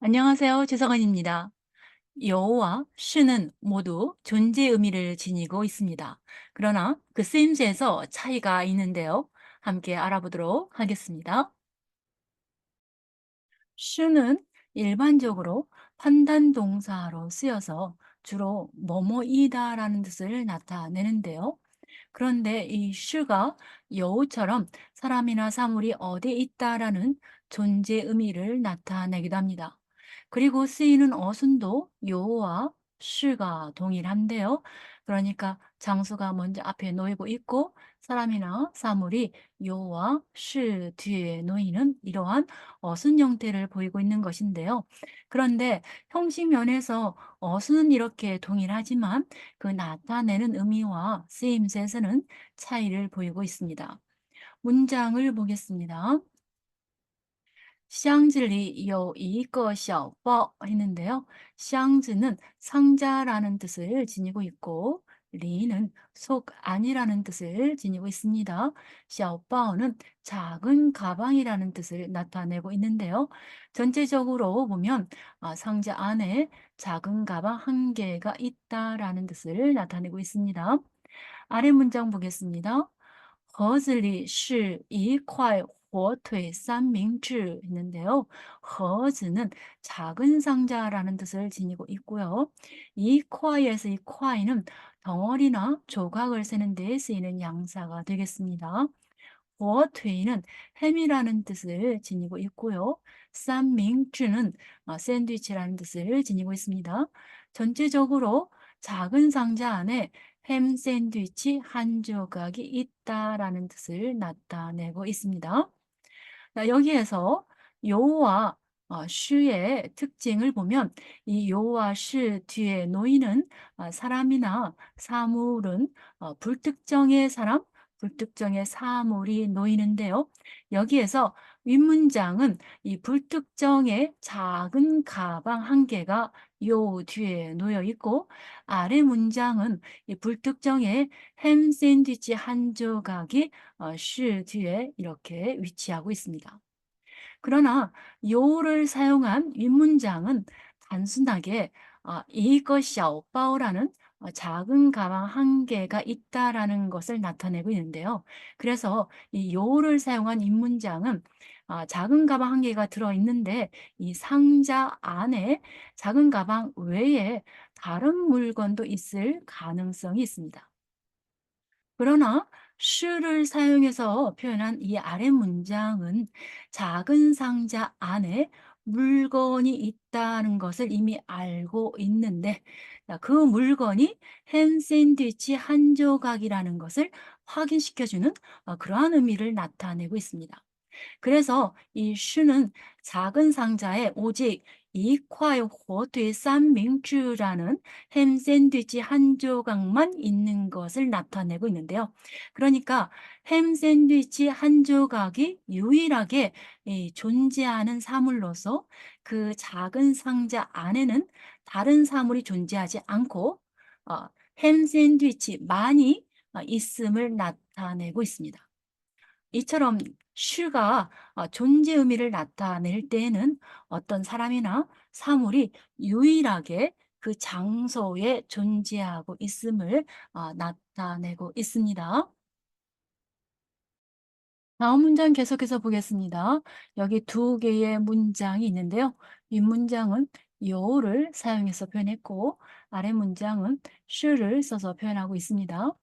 안녕하세요. 주성원입니다. 여호와 시는 모두 존재 의미를 지니고 있습니다. 그러나 그 쓰임새에서 차이가 있는데요. 함께 알아보도록 하겠습니다. 시는 일반적으로 판단 동사로 쓰여서 주로 뭐뭐이다 라는 뜻을 나타내는데요. 그런데 이 슈가 여우처럼 사람이나 사물이 어디에 있다라는 존재 의미를 나타내기도 합니다. 그리고 쓰이는 어순도 요와 슈가 동일한데요. 그러니까 장수가 먼저 앞에 놓이고 있고 사람이나 사물이 요와 슈 뒤에 놓이는 이러한 어순 형태를 보이고 있는 것인데요. 그런데 형식 면에서 어순은 이렇게 동일하지만 그 나타내는 의미와 쓰임새에서는 차이를 보이고 있습니다. 문장을 보겠습니다. 箱子里有一个小包 했는데요. 箱子는 상자라는 뜻을 지니고 있고 리는 속 안이라는 뜻을 지니고 있습니다. 小包는 작은 가방이라는 뜻을 나타내고 있는데요. 전체적으로 보면 아, 상자 안에 작은 가방 한 개가 있다라는 뜻을 나타내고 있습니다. 아래 문장 보겠습니다. 盒子里是一块 火腿 三明治 있는데요. 盒子는 작은 상자라는 뜻을 지니고 있고요. 이 콰이에서 이 콰이는 덩어리나 조각을 세는 데 쓰이는 양사가 되겠습니다. 火腿는 햄이라는 뜻을 지니고 있고요. 쌈밍주는 어, 샌드위치라는 뜻을 지니고 있습니다. 전체적으로 작은 상자 안에 햄 샌드위치 한 조각이 있다라는 뜻을 나타내고 있습니다. 여기에서 요와 어, 슈의 특징을 보면 이 요와 슈 뒤에 놓이는 어, 사람이나 사물은 어, 불특정의 사람, 불특정의 사물이 놓이는데요. 여기에서 윗문장은 이 불특정의 작은 가방 한 개가 요 뒤에 놓여 있고 아래 문장은 이 불특정의 햄 샌드위치 한 조각이 어, 슈 뒤에 이렇게 위치하고 있습니다. 그러나 요를 사용한 윗문장은 단순하게 어, 이거 샤오바오라는 어, 작은 가방 한 개가 있다라는 것을 나타내고 있는데요. 그래서 이 요를 사용한 윗문장은 아, 작은 가방 한 개가 들어있는데 이 상자 안에 작은 가방 외에 다른 물건도 있을 가능성이 있습니다. 그러나 슈를 사용해서 표현한 이 아래 문장은 작은 상자 안에 물건이 있다는 것을 이미 알고 있는데 그 물건이 햄 샌드위치 한 조각이라는 것을 확인시켜주는 어, 그러한 의미를 나타내고 있습니다. 그래서 이 슈는 작은 상자에 오직 이콰이 호두의 쌈밍주라는 햄 샌드위치 한 조각만 있는 것을 나타내고 있는데요. 그러니까 햄 샌드위치 한 조각이 유일하게 존재하는 사물로서 그 작은 상자 안에는 다른 사물이 존재하지 않고 어, 햄 샌드위치만이 어, 있음을 나타내고 있습니다. 이처럼 슈가 어, 존재 의미를 나타낼 때에는 어떤 사람이나 사물이 유일하게 그 장소에 존재하고 있음을 어, 나타내고 있습니다. 다음 문장 계속해서 보겠습니다. 여기 두 개의 문장이 있는데요. 이 문장은 요를 사용해서 표현했고 아래 문장은 슈를 써서 표현하고 있습니다.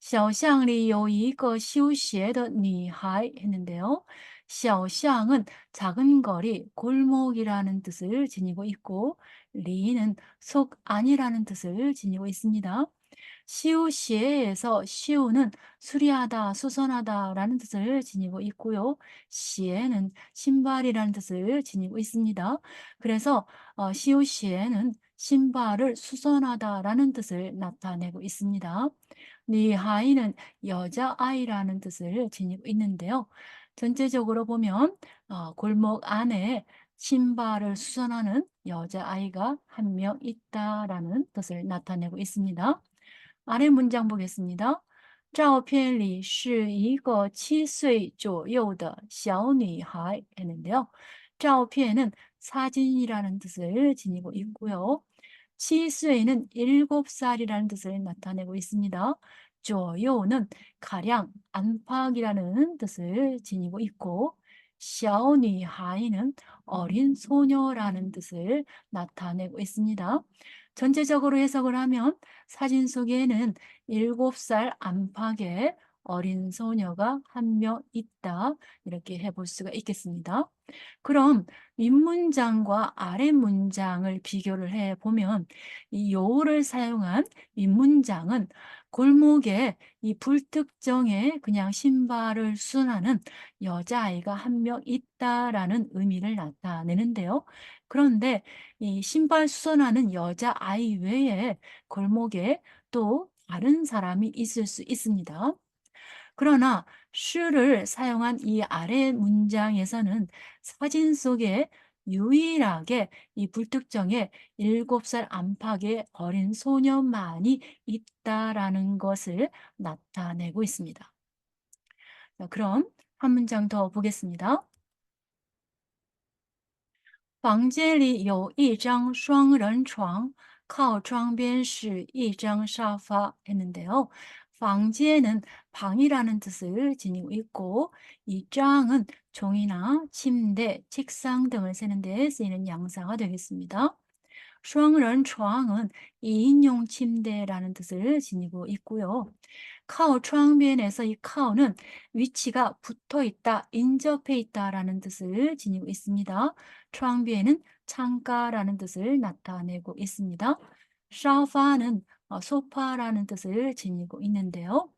小巷里有一个修鞋的女孩 했는데요. 小巷은 작은 거리, 골목이라는 뜻을 지니고 있고 리는 속 안이라는 뜻을 지니고 있습니다. 시우시에에서 시우는 수리하다, 수선하다라는 뜻을 지니고 있고요. 시에는 신발이라는 뜻을 지니고 있습니다. 그래서 어, 시우시에는 신발을 수선하다라는 뜻을 나타내고 있습니다. 니하이는 여자아이라는 뜻을 지니고 있는데요. 전체적으로 보면 어, 골목 안에 신발을 수선하는 여자아이가 한 명 있다라는 뜻을 나타내고 있습니다. 아래 문장 보겠습니다. 照片里是一个七岁左右的小女孩 했는데요. 照片은 사진이라는 뜻을 지니고 있고요. 시수에는 7살이라는 뜻을 나타내고 있습니다. 조요는 가량, 안팎이라는 뜻을 지니고 있고 샤오니하이는 어린 소녀라는 뜻을 나타내고 있습니다. 전체적으로 해석을 하면 사진 속에는 7살 안팎의 어린 소녀가 한 명 있다. 이렇게 해볼 수가 있겠습니다. 그럼 윗문장과 아래 문장을 비교를 해 보면 이 요를 사용한 윗문장은 골목에 이 불특정의 그냥 신발을 수선하는 여자아이가 한 명 있다라는 의미를 나타내는데요. 그런데 이 신발 수선하는 여자아이 외에 골목에 또 다른 사람이 있을 수 있습니다. 그러나 should를 사용한 이 아래 문장에서는 사진 속에 유일하게 이 불특정의 7살 안팎의 어린 소년만이 있다라는 것을 나타내고 있습니다. 자, 그럼 한 문장 더 보겠습니다. 房间里有一张双人床,靠窗边是一张沙发 했는데요. 방지에는 방이라는 뜻을 지니고 있고 이 짱은 종이나 침대, 책상 등을 세는 데 쓰이는 양사가 되겠습니다. 슈왕런 슈왕은 2인용 침대라는 뜻을 지니고 있고요. 카오 슈앙비엔에서 이 카오는 위치가 붙어 있다, 인접해 있다라는 뜻을 지니고 있습니다. 슈앙비엔은 창가라는 뜻을 나타내고 있습니다. 샤파는 어, 소파라는 뜻을 지니고 있는데요.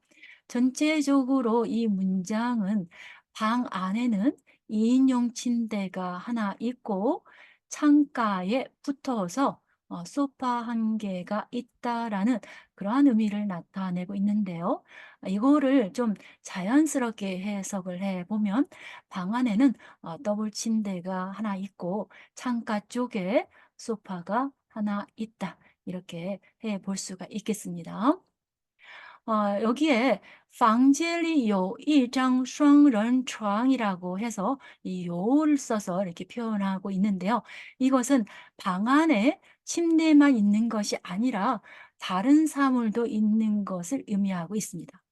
전체적으로 이 문장은 방 안에는 2인용 침대가 하나 있고 창가에 붙어서 어, 소파 한 개가 있다라는 그러한 의미를 나타내고 있는데요. 이거를 좀 자연스럽게 해석을 해보면 방 안에는 어, 더블 침대가 하나 있고 창가 쪽에 소파가 하나 있다. 이렇게 해 볼 수가 있겠습니다. 어, 여기에 방젤이 요 일장双런床이라고 해서 이 요를 써서 이렇게 표현하고 있는데요. 이것은 방 안에 침대만 있는 것이 아니라 다른 사물도 있는 것을 의미하고 있습니다.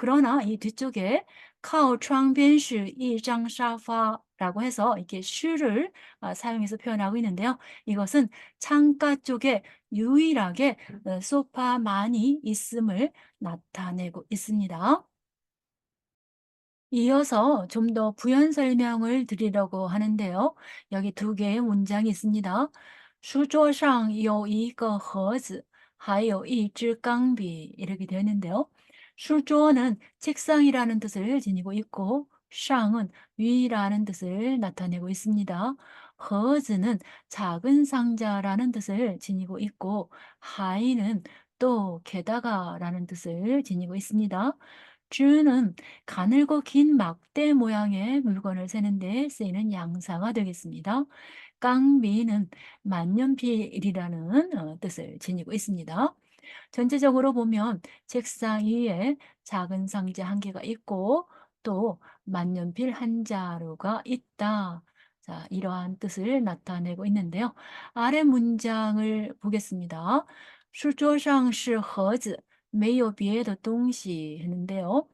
그러나 이 뒤쪽에 카오 창변슈 이장 사파라고 해서 이렇게 슈를 어, 사용해서 표현하고 있는데요. 이것은 창가 쪽에 유일하게 어, 소파만이 있음을 나타내고 있습니다. 이어서 좀 더 부연 설명을 드리려고 하는데요. 여기 두 개의 문장이 있습니다. 수조상 요 이거 허즈, 하요 이즈 깡비 이렇게 되어 있는데요. 슈조는 책상이라는 뜻을 지니고 있고 샹은 위라는 뜻을 나타내고 있습니다. 허즈는 작은 상자라는 뜻을 지니고 있고 하이는 또 게다가라는 뜻을 지니고 있습니다. 주는 가늘고 긴 막대 모양의 물건을 세는 데 쓰이는 양사가 되겠습니다. 깡비는 만년필이라는 어, 뜻을 지니고 있습니다. 전체적으로 보면 책상 위에 작은 상자 한 개가 있고 또 만년필 한 자루가 있다. 자, 이러한 뜻을 나타내고 있는데요. 아래 문장을 보겠습니다. 书桌上是盒子,没有别的东西 했는데요.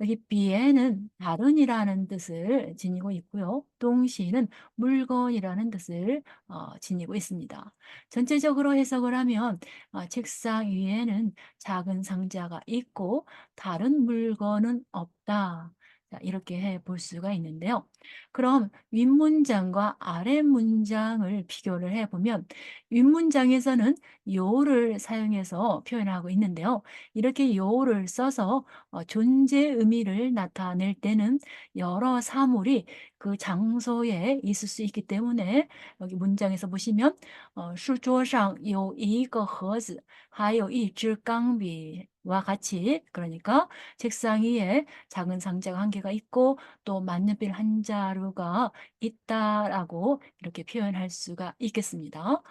여기 비에는 다른이라는 뜻을 지니고 있고요. 동시는 물건이라는 뜻을 어, 지니고 있습니다. 전체적으로 해석을 하면 어, 책상 위에는 작은 상자가 있고 다른 물건은 없다. 자, 이렇게 해 볼 수가 있는데요. 그럼 윗문장과 아래 문장을 비교를 해보면 윗문장에서는 요를 사용해서 표현하고 있는데요. 이렇게 요를 써서 어, 존재 의미를 나타낼 때는 여러 사물이 그 장소에 있을 수 있기 때문에 여기 문장에서 보시면 어, 书桌上有一个盒子,还有一支钢笔와 같이 그러니까 책상 위에 작은 상자가 한 개가 있고 또 만년필 한 자루가 있다라고 이렇게 표현할 수가 있겠습니다.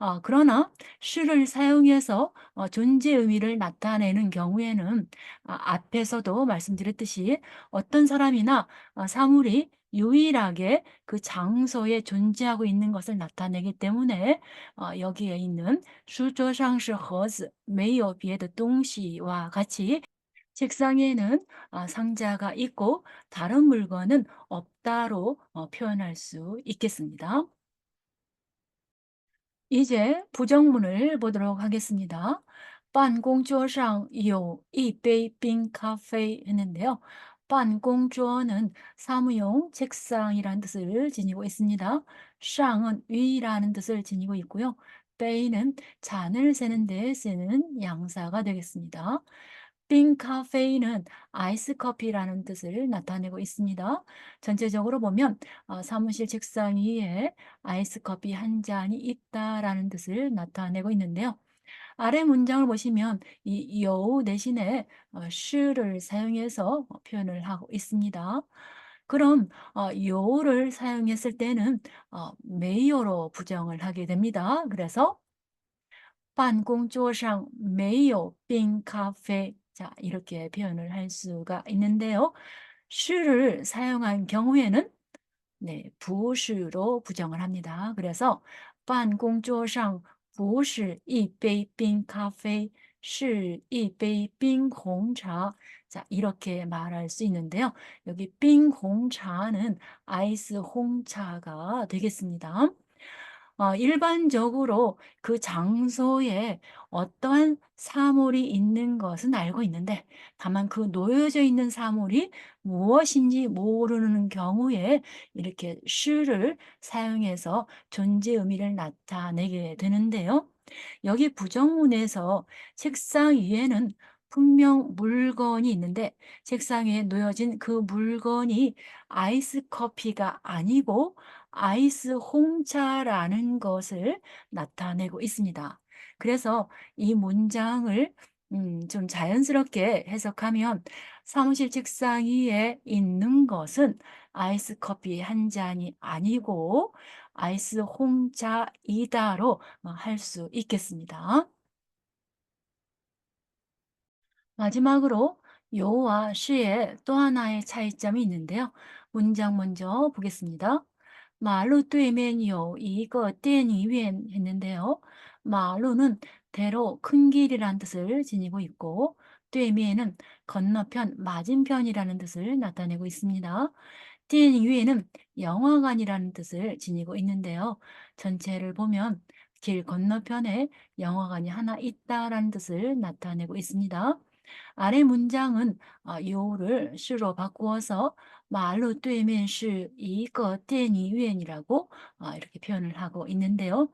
어, 그러나 sho를 사용해서 어, 존재 의미를 나타내는 경우에는 아, 앞에서도 말씀드렸듯이 어떤 사람이나 어, 사물이 유일하게 그 장소에 존재하고 있는 것을 나타내기 때문에 어, 여기에 있는 书桌上是盒子没有别的东西와 같이 책상에는 아, 상자가 있고 다른 물건은 없다로 어, 표현할 수 있겠습니다. 이제 부정문을 보도록 하겠습니다. 办公桌上有一杯冰咖啡 했는데요. 办公桌는 사무용 책상이라는 뜻을 지니고 있습니다. 上은 위라는 뜻을 지니고 있고요. 杯는 잔을 세는 데 쓰는 양사가 되겠습니다. 冰咖啡는 아이스 커피라는 뜻을 나타내고 있습니다. 전체적으로 보면 어, 사무실 책상 위에 아이스 커피 한 잔이 있다라는 뜻을 나타내고 있는데요. 아래 문장을 보시면 이요 대신에 어, 슈를 사용해서 어, 표현을 하고 있습니다. 그럼 어, 여우를 사용했을 때는 메이어로 부정을 하게 됩니다. 그래서 반공조상 메이어 빈 카페 자 이렇게 표현을 할 수가 있는데요. 슈를 사용한 경우에는 네, 부슈로 부정을 합니다. 그래서 반공조상 不是一杯冰咖啡是一杯冰红茶 자, 이렇게 말할 수 있는데요. 여기 빙홍차는 아이스 홍차가 되겠습니다. 어, 일반적으로 그 장소에 어떠한 사물이 있는 것은 알고 있는데 다만 그 놓여져 있는 사물이 무엇인지 모르는 경우에 이렇게 슈를 사용해서 존재 의미를 나타내게 되는데요. 여기 부정문에서 책상 위에는 분명 물건이 있는데 책상 위에 놓여진 그 물건이 아이스 커피가 아니고 아이스 홍차라는 것을 나타내고 있습니다. 그래서 이 문장을 음, 좀 자연스럽게 해석하면 사무실 책상 위에 있는 것은 아이스 커피 한 잔이 아니고 아이스 홍차이다로 어, 할수 있겠습니다. 마지막으로 요와 시의 또 하나의 차이점이 있는데요. 문장 먼저 보겠습니다. 마루 对面有一个电影院 했는데요. 마루는 대로 큰 길이라는 뜻을 지니고 있고 对面은 건너편, 맞은편이라는 뜻을 나타내고 있습니다. 电影院은 영화관이라는 뜻을 지니고 있는데요. 전체를 보면 길 건너편에 영화관이 하나 있다라는 뜻을 나타내고 있습니다. 아래 문장은 어, 요를 시로 바꾸어서 마을로 뛰면 이거 대니위엔이라고 어, 이렇게 표현을 하고 있는데요.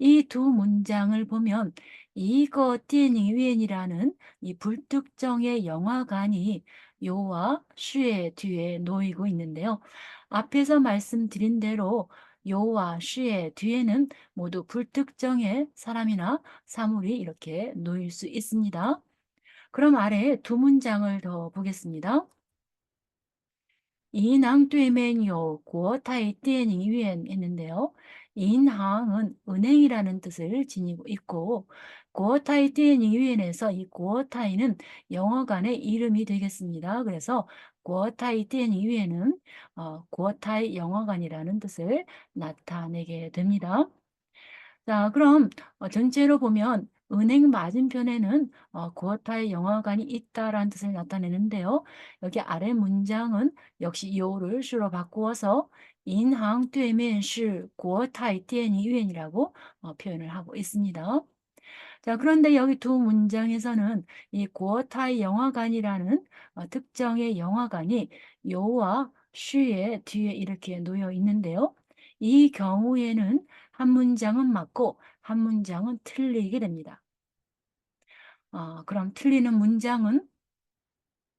이 두 문장을 보면 이거 대니위엔이라는 이 불특정의 영화관이 요와 슈의 뒤에 놓이고 있는데요. 앞에서 말씀드린 대로 요와 슈의 뒤에는 모두 불특정의 사람이나 사물이 이렇게 놓일 수 있습니다. 그럼 아래 두 문장을 더 보겠습니다. 银行对面有国泰电影院 했는데요. 인항은 은행이라는 뜻을 지니고 있고 고타이 电影院에서 이 고타이는 영화관의 이름이 되겠습니다. 그래서 고타이 电影院은 어, 고타이 영화관이라는 뜻을 나타내게 됩니다. 자, 그럼 어, 전체로 보면 은행 맞은편에는 어, 고타의 영화관이 있다라는 뜻을 나타내는데요. 여기 아래 문장은 역시 요를 수로 바꾸어서 인항 对面是国泰电影院이라고 어, 표현을 하고 있습니다. 자, 그런데 여기 두 문장에서는 이 고타이 영화관이라는 어, 특정의 영화관이 요와 쉬의 뒤에 이렇게 놓여 있는데요. 이 경우에는 한 문장은 맞고 한 문장은 틀리게 됩니다. 어, 그럼 틀리는 문장은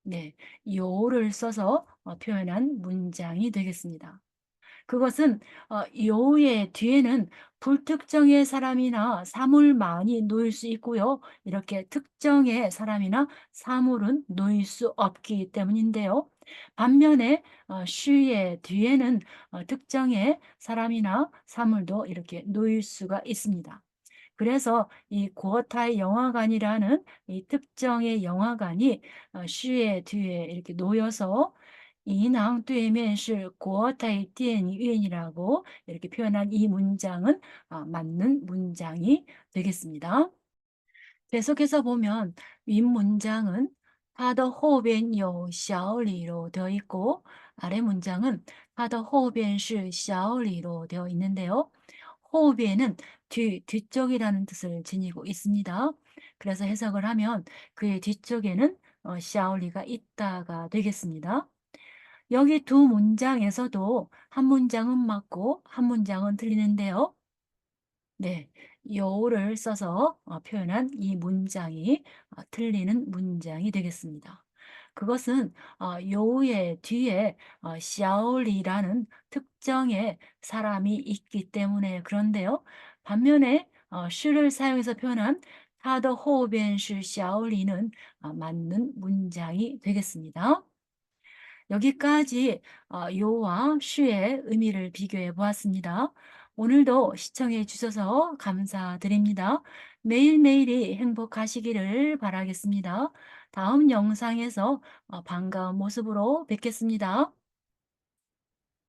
네, 요를 써서 어, 표현한 문장이 되겠습니다. 그것은 어, 요의 뒤에는 불특정의 사람이나 사물만이 놓일 수 있고요. 이렇게 특정의 사람이나 사물은 놓일 수 없기 때문인데요. 반면에 어, 쉬의 뒤에는 어, 특정의 사람이나 사물도 이렇게 놓일 수가 있습니다. 그래서 이 고타의 영화관이라는 이 특정의 영화관이 어, 시의 뒤에 이렇게 놓여서 인왕 对面是国台电影院 이라고 이렇게 표현한 이 문장은 아 맞는 문장이 되겠습니다. 계속해서 보면 윗 문장은 它的后边有小李로 되어 있고 아래 문장은 它的后边是小李로 되어 있는데요. 后边은 뒤, 뒤쪽이라는 뜻을 지니고 있습니다. 그래서 해석을 하면 그의 뒤쪽에는 어, 샤오리가 있다가 되겠습니다. 여기 두 문장에서도 한 문장은 맞고 한 문장은 틀리는데요. 네, 요를 써서 어, 표현한 이 문장이 어, 틀리는 문장이 되겠습니다. 그것은 어, 요의 뒤에 어, 샤올리라는 특정의 사람이 있기 때문에 그런데요. 반면에 어, 시를 사용해서 표현한 타더 호벤시 샤올리는 어, 맞는 문장이 되겠습니다. 여기까지 어, 요와 쉬의 의미를 비교해 보았습니다. 오늘도 시청해 주셔서 감사드립니다. 매일매일이 행복하시기를 바라겠습니다. 다음 영상에서 어, 반가운 모습으로 뵙겠습니다.